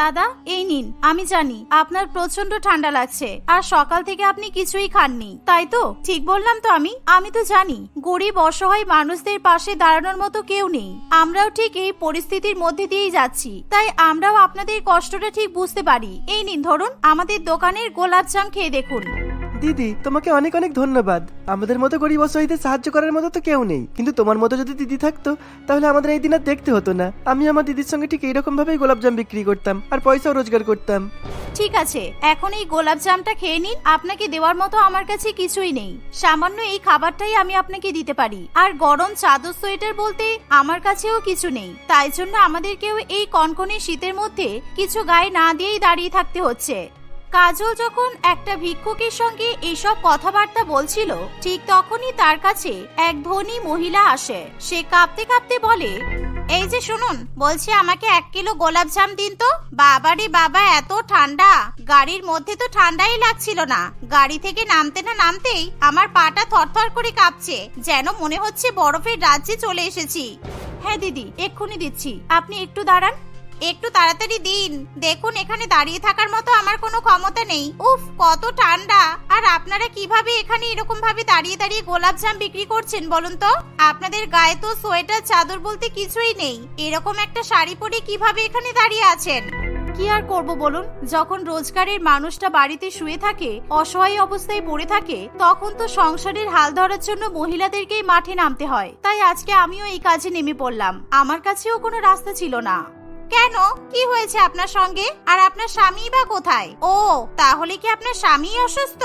দাদা, এই নিন, আমি জানি আপনার প্রচণ্ড ঠান্ডা লাগছে, আর সকাল থেকে আপনি কিছুই খাননি, তাই তো? ঠিক বললাম তো আমি আমি তো জানি, গরিব অসহায় মানুষদের পাশে দাঁড়ানোর মতো কেউ নেই, আমরাও ঠিক এই পরিস্থিতির মধ্যে দিয়েই যাচ্ছি, তাই আমরাও আপনাদের কষ্টটা ঠিক বুঝতে পারি, এই নিন ধরুন, আমাদের দোকানের গোলাপ জাম খেয়ে দেখুন। দিদি, তোমাকে অনেক অনেক ধন্যবাদ। আমাদের মতো গরিব অসহায়দের সাহায্য করার মতো তো কেউ নেই। কিন্তু তোমার মতো যদি দিদি থাকতো, তাহলে আমাদের এই দিন আর দেখতে হতো না। আমি আমার দিদির সঙ্গে ঠিক এইরকম ভাবেই গোলাপজাম বিক্রি করতাম আর পয়সাও রোজগার করতাম। ঠিক আছে, এখন এই গোলাপ জামটা খেয়ে নিন। আপনাকে দেওয়ার মতো আমার কাছে কিছুই নেই। সামান্য এই খাবারটাই আমি আপনাকে দিতে পারি। আর গরম চাদর সোয়েটার বলতে আমার কাছেও কিছু নেই। তাই জন্য আমাদেরকেও এই কনকনে শীতের মধ্যে কিছু গায়ে না দিয়েই দাঁড়িয়ে থাকতে হচ্ছে। কাজল যখন একটা ভিক্ষুকের সঙ্গে এইসব কথাবার্তা বলছিল, ঠিক তখনই তার কাছে এক ধনী মহিলা আসে। সে কাঁপতে কাঁপতে বলে, এই যে শুনুন, বলছি আমাকে এক কিলো গোলাপ জাম দিন তো। বাবারে বাবা, এত ঠান্ডা। গাড়ির মধ্যে তো ঠান্ডাই লাগছিল না। গাড়ি থেকে নামতে না নামতেই আমার পাটা থরথর করে কাঁপছে, যেন মনে হচ্ছে বরফের রাজ্যে চলে এসেছি। হ্যাঁ দিদি, এক্ষুনি দিচ্ছি। আপনি একটু দাঁড়ান। একটু তাড়াতাড়ি দিন। দেখুন, এখানে দাঁড়িয়ে থাকার মতো আমার কোনো ক্ষমতা নেই। উফ, কত ঠান্ডা। আর আপনারা কীভাবে এখানে এরকম ভাবে দাঁড়িয়ে দাঁড়িয়ে গোলাপ জাম বিক্রি করছেন বলুন তো? আপনাদের গায়ে তো সোয়েটার, চাদর বলতে কিছুই নেই। এরকম একটা শাড়ি পরে কীভাবে এখানে দাঁড়িয়ে আছেন? কি আর করব বলুন? যখন রোজগারের মানুষটা বাড়িতে শুয়ে থাকে, অসহায় অবস্থায় পড়ে থাকে, তখন তো সংসারের হাল ধরার জন্য মহিলাদেরকেই মাঠে নামতে হয়। তাই আজকে আমিও এই কাজে নেমে পড়লাম। আমার কাছেও কোনো রাস্তা ছিল না। কেন? কি হয়েছে আপনার সঙ্গে? আর আপনার স্বামী বা কোথায়? ও, তাহলে কি আপনার স্বামী অসুস্থ?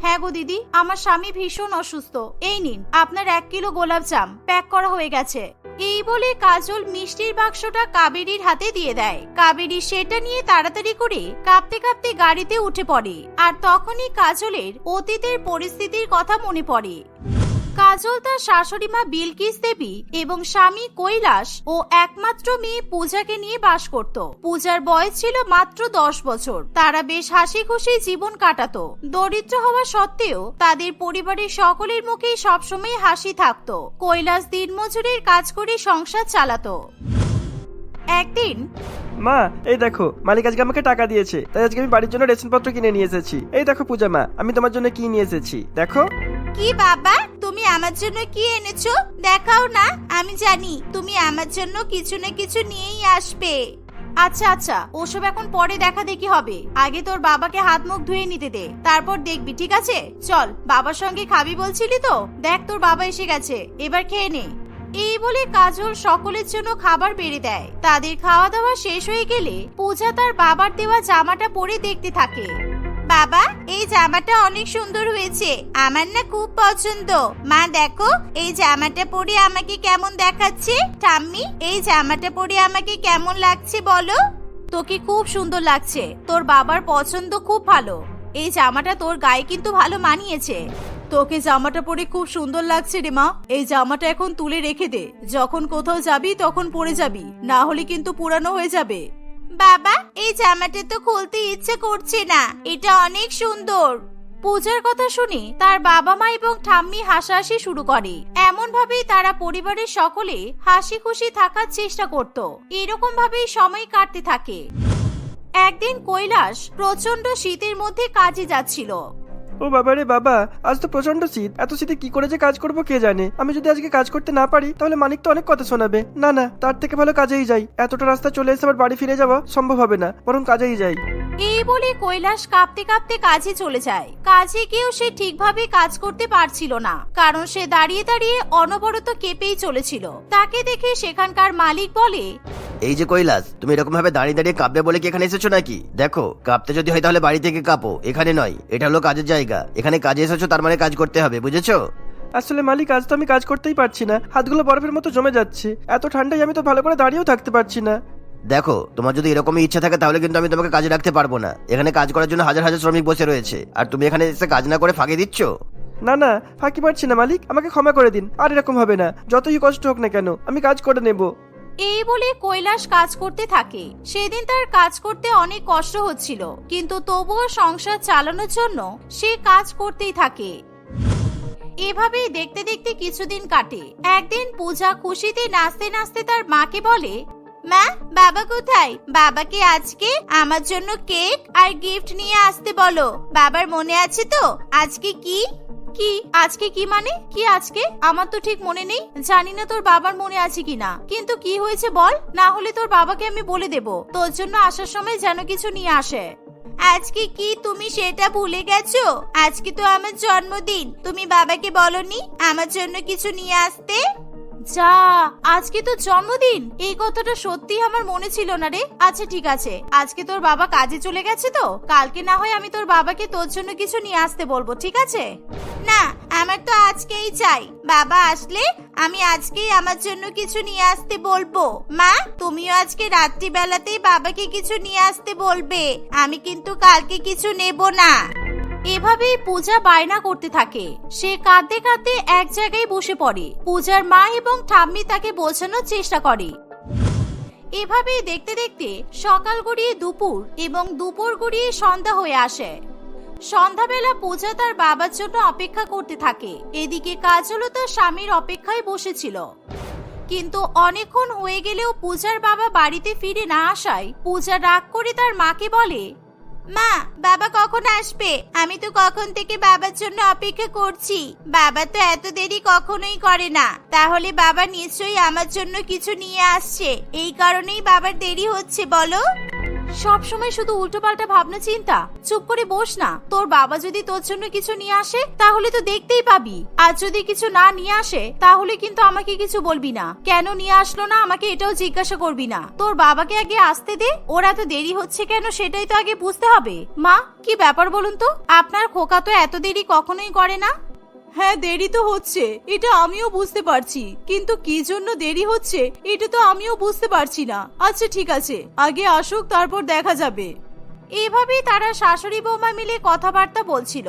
হ্যাঁ গো দিদি, আমার স্বামী ভীষণ অসুস্থ। এই নিন, আপনার এক কিলো গোলাপ জাম প্যাক করা হয়ে গেছে। এই বলে কাজল মিষ্টির বাক্সটা কাবেরীর হাতে দিয়ে দেয়। কাবেরী সেটা নিয়ে তাড়াতাড়ি করে কাঁপতে কাঁপতে গাড়িতে উঠে পড়ে। আর তখনই কাজলের অতীতের পরিস্থিতির কথা মনে পড়ে। কাজল তার শাশুড়ি মা বিলকিস দেবী এবং স্বামী কৈলাস ও একমাত্র মেয়ে পূজাকে নিয়ে বাস করত। পূজার বয়স ছিল মাত্র দশ বছর। তারা বেশ হাসি খুশি জীবন কাটাতো। দরিদ্র হওয়া সত্ত্বেও তাদের পরিবারের সকলের মুখেই সবসময় হাসি থাকতো। কৈলাস দিনমজুরের কাজ করে সংসার চালাতো। একদিন মা, এই দেখো, মালিক আজকে আমাকে টাকা দিয়েছে, তাই আজকে আমি বাড়ির জন্য রেশনপত্র কিনে নিয়ে এসেছি। এই দেখো পূজা মা, আমি তোমার জন্য কি নিয়ে এসেছি? দেখো। কি বাবা? তুমি আমার জন্য কি এনেছো? দেখাও না। আমি জানি তুমি আমার জন্য কিছু না কিছু নিয়েই আসবে। আচ্ছা আচ্ছা ওসব এখন পরে দেখা দেখি হবে? আগে তোর বাবাকে হাত মুখ ধুয়ে নিতে দে, তারপর দেখবি, ঠিক আছে? চল, বাবার সঙ্গে খাবি বলছিলি তো? দেখ, তোর বাবা এসে গেছে। এবার খেয়ে নে। এই বলে কাজল সকলের জন্য খাবার বেড়ে দেয়। তাদের খাওয়া দাওয়া শেষ হয়ে গেলে পূজা তার বাবার দেওয়া জামাটা পরে দেখতে থাকে। বাবা, এই জামাটা অনেক সুন্দর হয়েছে। আমার না খুব পছন্দ। মা, দেখো, এই জামাটা পরে আমাকে কেমন দেখাচ্ছে? ঠাম্মি, এই জামাটা পরে আমাকে কেমন লাগছে বলো? তোকে খুব সুন্দর লাগছে। তোর বাবার পছন্দ খুব ভালো। এই জামাটা তোর গায়ে কিন্তু ভালো মানিয়েছে। তোকে জামাটা পরে খুব সুন্দর লাগছে রে মা। এই জামাটা এখন তুলে রেখে দে। যখন কোথাও যাবি তখন পরে যাবি। না হলে কিন্তু পুরানো হয়ে যাবে। বাবা, এই জামাটা তো খুলতে ইচ্ছে করছে না। এটা অনেক সুন্দর। পূজার কথা শুনে তার বাবা মা এবং ঠাম্মি হাসাহাসি শুরু করে। এমন ভাবেই তারা পরিবারের সকলে হাসি খুশি থাকার চেষ্টা করত। এরকম ভাবেই সময় কাটতে থাকে। একদিন কৈলাস প্রচণ্ড শীতের মধ্যে কাজে যাচ্ছিল। ও বাবা রে বাবা আজ তো প্রচণ্ড শীত। এত শীতে কি করে যে কাজ করব কে জানে? আমি যদি আজকে কাজ করতে না পারি তাহলে মানিক তো অনেক কথা শোনাবে। না না তার থেকে ভালো কাজেই যাই। এতটা রাস্তা চলে এসে আবার বাড়ি ফিরে যাওয়া সম্ভব হবে না বরং কাজেই যাই। এই বলে কৈলাস কাঁপতে কাঁপতে কাজে চলে যায়। কাজে গিয়েও সে ঠিকভাবে কাজ করতে পারছিল না কারণ সে দাঁড়িয়ে দাঁড়িয়ে অনবরত কেঁপেই চলেছিল। তাকে দেখে সেখানকার মালিক বলে এই যে কৈলাস তুমি এরকম ভাবে দাঁড়িয়ে দাঁড়িয়ে কাঁপবে বলে কি এখানে এসেছ নাকি? দেখো কাঁপতে যদি হয় তাহলে বাড়ি থেকে কাঁপো এখানে নয় এটা হলো কাজের জায়গা। এখানে কাজে এসেছ তার মানে কাজ করতে হবে বুঝেছ? আসলে মালিক আজ তো আমি কাজ করতেই পারছি না। হাতগুলো বরফের মতো জমে যাচ্ছে। এত ঠান্ডায় আমি তো ভালো করে দাঁড়িয়েও থাকতে পারছি না। দেখো তোমার যদি এরকমই ইচ্ছা থাকে তাহলে কিন্তু আমি তোমাকে কাজে রাখতে পারব না। এখানে কাজ করার জন্য হাজার হাজার শ্রমিক বসে রয়েছে। আর তুমি এখানে এসে কাজ না করে ফাঁকি দিচ্ছ? না না ফাঁকি পারছি না মালিক। আমাকে ক্ষমা করে দিন। আর এরকম হবে না। যতই কষ্ট হোক না কেন আমি কাজ করে নেব। এই বলে কৈলাস কাজ করতে থাকে। সেদিন তার কাজ করতে অনেক কষ্ট হচ্ছিল, কিন্তু তবুও সংসার চালানোর জন্য সে কাজ করতেই থাকে। এভাবেই দেখতে দেখতে কিছুদিন কাটে। একদিন পূজা খুশিতে নাচতে নাচতে তার মাকে বলে, মা, বাবা কোথায়? বাবাকে আজকে আমার জন্য কেক আর গিফট নিয়ে আসতে বলো। বাবার মনে আছে তো? আজকে কি? কি? আজকে কি মানে? কি আজকে? আমার তো ঠিক মনে নেই। জানি না তোর বাবার মনে আছে কিনা। কিন্তু কি হয়েছে বল? না হলে তোর বাবাকে আমি বলে দেব। তোর জন্য আসার সময় যেন কিছু নিয়ে আসে। আজকে কি তুমি সেটা ভুলে গেছো? আজকে তো আমার জন্মদিন। তুমি বাবাকে বলনি আমার জন্য কিছু নিয়ে আসতে? যা, আজকে তো জন্মদিন? এই কথাটা সত্যি আমার মনে ছিল না রে। আচ্ছা ঠিক আছে। আজকে তোর বাবা কাজে চলে গেছে তো? কালকে না হয় আমি তোর বাবাকে তোর জন্য কিছু নিয়ে আসতে বলব, ঠিক আছে? না, আমার তো আজকেই চাই। বাবা আসলে আমি আজকেই আমার জন্য কিছু নিয়ে আসতে বলব। মা, তুমিও আজকে রাত্রিবেলাতেই বাবাকে কিছু নিয়ে আসতে বলবে। আমি কিন্তু কালকে কিছু নেব না। এভাবেই পূজা বায়না করতে থাকে। সে কাঁদতে কাঁদতে এক জায়গায় বসে পড়ে। পূজার মা এবং ঠাম্মি তাকে বোঝানোর চেষ্টা করে। এভাবেই দেখতে দেখতে সকাল গড়িয়ে দুপুর এবং দুপুর গড়িয়ে সন্ধ্যা হয়ে আসে। সন্ধ্যাবেলা পূজা তার বাবার জন্য অপেক্ষা করতে থাকে। এদিকে কাজলও তার স্বামীর অপেক্ষায় বসেছিল। কিন্তু অনেকক্ষণ হয়ে গেলেও পূজার বাবা বাড়িতে ফিরে না আসায় পূজা রাগ করে তার মাকে বলে মা, বাবা কখন আসবে? আমি তো কখন থেকে বাবার জন্য অপেক্ষা করছি। বাবা তো এত দেরি কখনোই করে না। তাহলে বাবা নিশ্চয়ই আমার জন্য কিছু নিয়ে আসছে। এই কারণেই বাবার দেরি হচ্ছে, বলো। সব সময় শুধু উল্টোপাল্টা ভাবনা চিন্তা। চুপ করে বস না। তোর বাবা যদি তোর জন্য কিছু নিয়ে আসে, তাহলে তো দেখতেই পাবি। আর যদি কিছু না নিয়ে আসে, তাহলে কিন্তু আমাকে কিছু বলবি না। কেন নিয়ে আসলো না, আমাকে এটাও জিজ্ঞাসা করবি না। তোর বাবাকে আগে আসতে দে। ওর এত দেরি হচ্ছে কেন, সেটাই তো আগে বুঝতে হবে। মা, কি ব্যাপার বলুন তো? আপনার খোকা তো এত দেরি কখনোই করে না। হ্যাঁ দেরি তো হচ্ছে। এটা আমিও বুঝতে পারছি। কিন্তু কি জন্য দেরি হচ্ছে, এটা তো আমিও বুঝতে পারছি না। আচ্ছা ঠিক আছে। আগে আসুক, তারপর দেখা যাবে। এভাবেই তারা শাশুড়ি বৌমা মিলে কথাবার্তা বলছিল।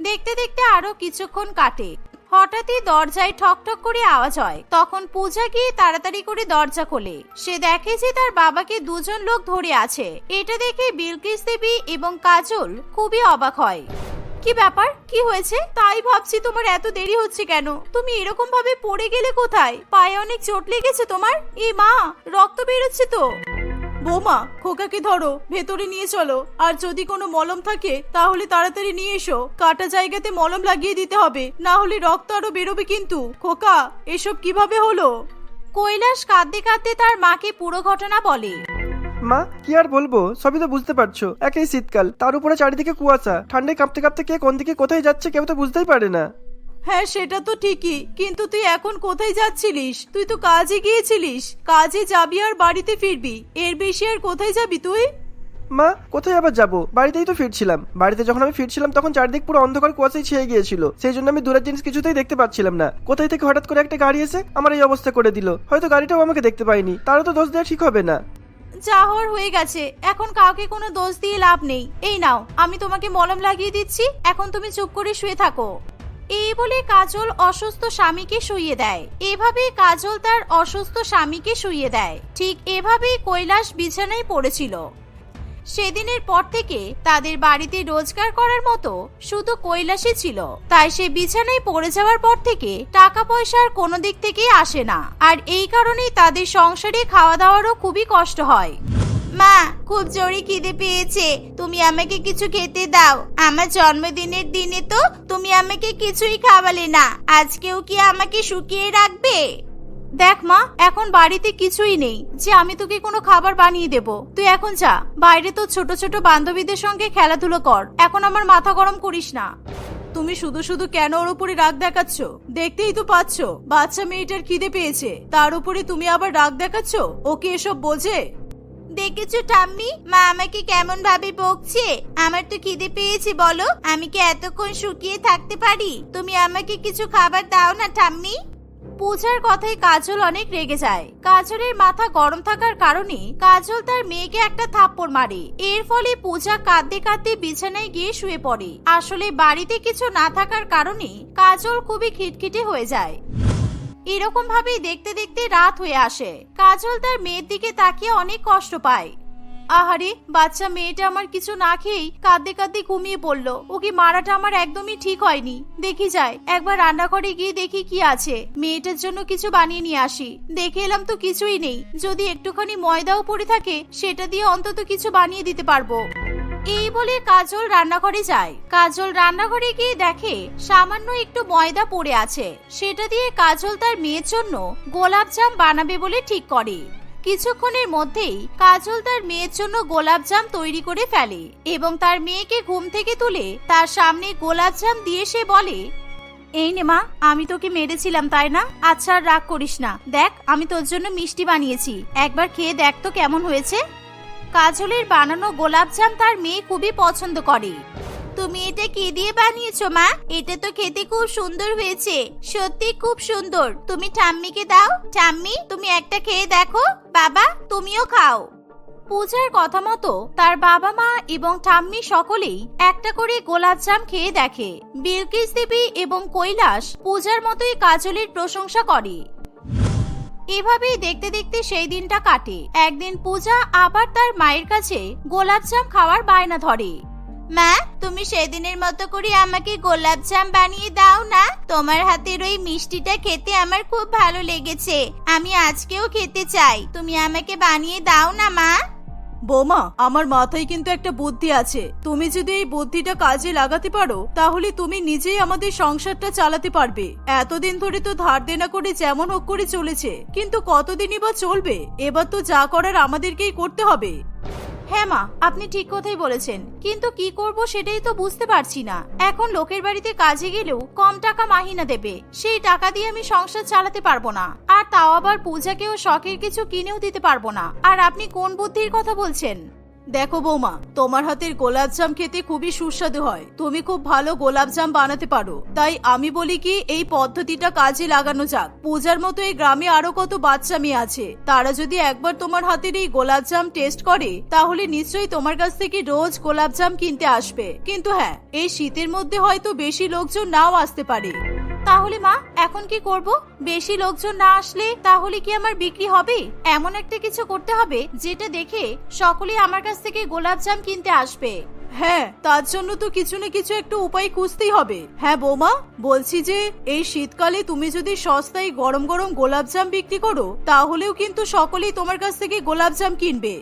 দেখতে দেখতে আরও কিছুক্ষণ কাটে। হঠাৎই দরজায় ঠকঠক করে আওয়াজ হয়। তখন পূজা গিয়ে তাড়াতাড়ি করে দরজা খোলে। সে দেখে যে তার বাবাকে দুজন লোক ধরে আছে। এটা দেখে বিলকিস দেবী এবং কাজল খুবই অবাক হয়। কি ব্যাপার? কি হয়েছে? তাই ভাবছি তোমার এত দেরি হচ্ছে কেন? তুমি এরকম ভাবে পড়ে গেলে কোথায়? পায়ে অনেক চোট লেগেছে তোমার? এ মা, রক্ত বেরোচ্ছে তো। বৌমা, খোকাকে ধরো, ভেতরে নিয়ে চলো। আর যদি কোনো মলম থাকে, তাহলে তাড়াতাড়ি নিয়ে এসো। কাটা জায়গাতে মলম লাগিয়ে দিতে হবে। না হলে রক্ত আরও বেরোবে কিন্তু। খোকা, এসব কীভাবে হলো? কৈলাস কাঁদতে কাঁদতে তার মাকে পুরো ঘটনা বলে। মা কি আর বলব? সবই তো বুঝতে পারছ। একই শীতকাল। তার উপরে চারিদিকে কুয়াশা। ঠান্ডায় কাঁপতে কাঁপতে কে কোন দিকে কোথায় যাচ্ছে কেউ তো বুঝতেই পারে না। হ্যাঁ সেটা তো ঠিকই। কিন্তু তুই এখন কোথায় যাচ্ছিলিস? তুই তো কাজে গিয়েছিলিস। কাজে যাবি আর বাড়িতে ফিরবি। এর বেশি আর কোথায় যাবি তুই? মা কোথায় আবার যাব? বাড়িতেই তো ফিরছিলাম। বাড়িতে যখন আমি ফিরছিলাম তখন চারদিক পুরো অন্ধকার কুয়াশায় ছেয়ে গিয়েছিল। সেই জন্য আমি দূরের জিনিস কিছুতেই দেখতে পাচ্ছিলাম না। কোথায় থেকে হঠাৎ করে একটা গাড়ি এসে আমার এই অবস্থা করে দিল। হয়তো গাড়িটাও আমাকে দেখতে পাইনি তারও তো দোষ দেওয়া ঠিক হবে না। যা হয়ে গেছে। এখন কাউকে কোনো দোষ দিয়ে লাভ নেই। এই নাও, আমি তোমাকে মলম লাগিয়ে দিচ্ছি। এখন তুমি চুপ করে শুয়ে থাকো। এই বলে কাজল অসুস্থ স্বামীকে শুইয়ে দেয়। এভাবে কাজল তার অসুস্থ স্বামীকে শুয়ে দেয়। ঠিক এভাবেই কৈলাস বিছানায় পড়েছিল। সেদিনের পর থেকে তাদের বাড়িতে রোজগার করার মতো শুধু কৈলাসই ছিল। তাই সে বিছানায় পড়ে যাওয়ার পর থেকে টাকা পয়সার কোনো দিক থেকেই আসে না। আর এই কারণেই তাদের সংসারে খাওয়া দাওয়ারও খুবই কষ্ট হয়। মা, খুব জোরে খিদে পেয়েছে। তুমি আমাকে কিছু খেতে দাও। আমার জন্মদিনের দিনে তো তুমি আমাকে কিছুই খাওয়ালে না। আজকেও কি আমাকে শুকিয়ে রাখবে? দেখ মা, এখন বাড়িতে কিছুই নেই। যে আমি তোকে কোনো খাবার বানিয়ে দেব। তুই এখন যা। বাইরে তো ছোট ছোট বান্ধবীদের সঙ্গে খেলাধুলো কর। এখন আমার মাথা গরম করিস না। তুমি শুধু শুধু কেন ওর উপরে রাগ দেখাচ্ছ? দেখতেই তো পাচ্ছ, বাচ্চা মেয়েটার খিদে পেয়েছে। তার উপরে তুমি আবার রাগ দেখাচ্ছ? ওকে এসব বোঝে? দেখেছ টাম্মি মা আমাকে কেমন ভাবে বকছে? আমার তো খিদে পেয়েছে, বলো। আমি কি এতক্ষণ শুকিয়ে থাকতে পারি? তুমি আমাকে কিছু খাবার দাও না ঠাম্মি? পূজার কথায় কাজল অনেক রেগে যায়। কাজলের মাথা গরম থাকার কারণে কাজল তার মেয়েকে একটা থাপ্পড় মারে। এর ফলে পূজা কাঁদতে কাঁদতে বিছানায় গিয়ে শুয়ে পড়ে। আসলে বাড়িতে কিছু না থাকার কারণে কাজল খুবই খিটখিটে হয়ে যায়। এরকম ভাবেই দেখতে দেখতে রাত হয়ে আসে। কাজল তার মেয়ের দিকে তাকিয়ে অনেক কষ্ট পায়। আহারে, বাচ্চা মেয়েটা আমার কিছু না খেয়েই কাঁদতে কাঁদতে ঘুমিয়ে পড়ল। ওকে মারাটা আমার একদমই ঠিক হয়নি। দেখি যায় একবার রান্নাঘরে গিয়ে দেখি কি আছে। মেয়েটার জন্য কিছু বানিয়ে নিয়ে আসি। দেখে এলাম তো কিছুই নেই। যদি একটুখানি ময়দাও পড়ে থাকে, সেটা দিয়ে অন্তত কিছু বানিয়ে দিতে পারব। এই বলে কাজল রান্নাঘরে যায়। কাজল রান্নাঘরে গিয়ে দেখে, সামান্য একটু ময়দা পড়ে আছে। সেটা দিয়ে কাজল তার মেয়ের জন্য গোলাপজাম বানাবে বলে ঠিক করে। কিছুক্ষণের মধ্যেই কাজল তার মেয়ের জন্য গোলাপজাম তৈরি করে ফেলে এবং তার মেয়েকে ঘুম থেকে তুলে তার সামনে গোলাপজাম দিয়ে সে বলে, এই নে মা, আমি তোকে মেরেছিলাম, তাই না? আচ্ছা রাগ করিস না। দেখ, আমি তোর জন্য মিষ্টি বানিয়েছি। একবার খেয়ে দেখ তো কেমন হয়েছে। কাজলের বানানো গোলাপজাম তার মেয়ে খুবই পছন্দ করে। তুমি এটা কি দিয়ে বানিয়েছো, মা? এটা তো খেতে খুব সুন্দর হয়েছে। সত্যি খুব সুন্দর। তুমি ঠাম্মিকে দাও। ঠাম্মি, তুমি একটা খেয়ে দেখো। বাবা, তুমিও খাও। পূজার কথা মতো তার বাবা মা এবং ঠাম্মি সকলেই একটা করে গোলাপজাম খেয়ে দেখে। বিলকিস দেবী এবং কৈলাস পূজার মতোই কাজলের প্রশংসা করে। এভাবেই দেখতে দেখতে সেই দিনটা কাটে। একদিন পূজা আবার তার মায়ের কাছে গোলাপজাম খাওয়ার বায়না ধরে। মা, তুমি সেদিনের মতো করে আমাকে গোলাপজাম বানিয়ে দাও না। তোমার হাতের ওই মিষ্টিটা খেতে আমার খুব ভালো লেগেছে। আমি আজকেও খেতে চাই। তুমি আমাকে বানিয়ে দাও না, মা। বৌমা, আমার মাথায় কিন্তু একটা বুদ্ধি আছে। তুমি যদি এই বুদ্ধিটা কাজে লাগাতে পারো, তাহলে তুমি নিজেই আমাদের সংসারটা চালাতে পারবে। এতদিন ধরে তো ধার দেনা করে যেমন হোক করে চলেছে। কিন্তু কতদিনই বা চলবে? এবার তো যা করার আমাদেরকেই করতে হবে। হ্যাঁ মা, আপনি ঠিক কথাই বলেছেন। কিন্তু কি করব সেটাই তো বুঝতে পারছি না। এখন লোকের বাড়িতে কাজে গেলেও কম টাকা মাহিনা দেবে। সেই টাকা দিয়ে আমি সংসার চালাতে পারব না। আর তাও আবার পূজাকেও শখের কিছু কিনেও দিতে পারব না। আর আপনি কোন বুদ্ধির কথা বলছেন? দেখো বৌমা, তোমার হাতের গোলাপজাম খেতে খুবই সুস্বাদু হয়। তুমি খুব ভালো গোলাপজাম বানাতে পারো। তাই আমি বলি কি, এই পদ্ধতিটা কাজে লাগানো যাক। পূজার মতো এই গ্রামে আরও কত বাচ্চা মেয়ে আছে। তারা যদি একবার তোমার হাতের এই গোলাপজাম টেস্ট করে, তাহলে নিশ্চয়ই তোমার কাছ থেকে রোজ গোলাপজাম কিনতে আসবে। কিন্তু হ্যাঁ এই শীতের মধ্যে হয়তো বেশি লোকজন নাও আসতে পারে। তাহলে মা, এখন কি করব? বেশি লোকজন না আসলে তাহলে কি আমার বিক্রি হবে? এমন একটা কিছু করতে হবে যেটা দেখে সকলেই আমার কাছ থেকে গোলাপজাম কিনতে আসবে। হ্যাঁ তার জন্য তো কিছু না কিছু একটা উপায় খুঁজতেই হবে। হ্যাঁ বৌমা, বলছি যে এই শীতকালে তুমি যদি সস্তায় গরম গরম গোলাপজাম বিক্রি করো, তাহলেও কিন্তু সকলেই তোমার কাছ থেকে গোলাপজাম কিনবে।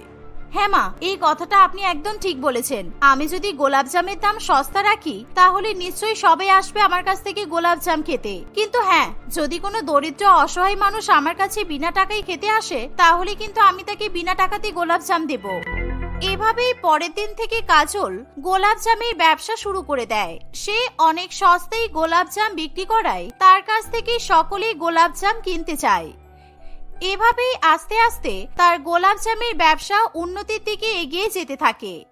হ্যাঁ মা, এই কথাটা আপনি একদম ঠিক বলেছেন। আমি যদি গোলাপজামের দাম সস্তা রাখি, তাহলে নিশ্চয়ই সবাই আসবে আমার কাছ থেকে গোলাপজাম খেতে। কিন্তু হ্যাঁ যদি কোনো দরিদ্র, অসহায় মানুষ আমার কাছে বিনা টাকায় খেতে আসে, তাহলে কিন্তু আমি তাকে বিনা টাকাতে গোলাপজাম দেব। এভাবেই পরের দিন থেকে কাজল গোলাপজামের ব্যবসা শুরু করে দেয়। সে অনেক সস্তায় গোলাপজাম বিক্রি করায়, তার কাছ থেকে সকলেই গোলাপজাম কিনতে চায়। এভাবেই আস্তে আস্তে তার গোলাপজামের ব্যবসা উন্নতির দিকে এগিয়ে যেতে থাকে।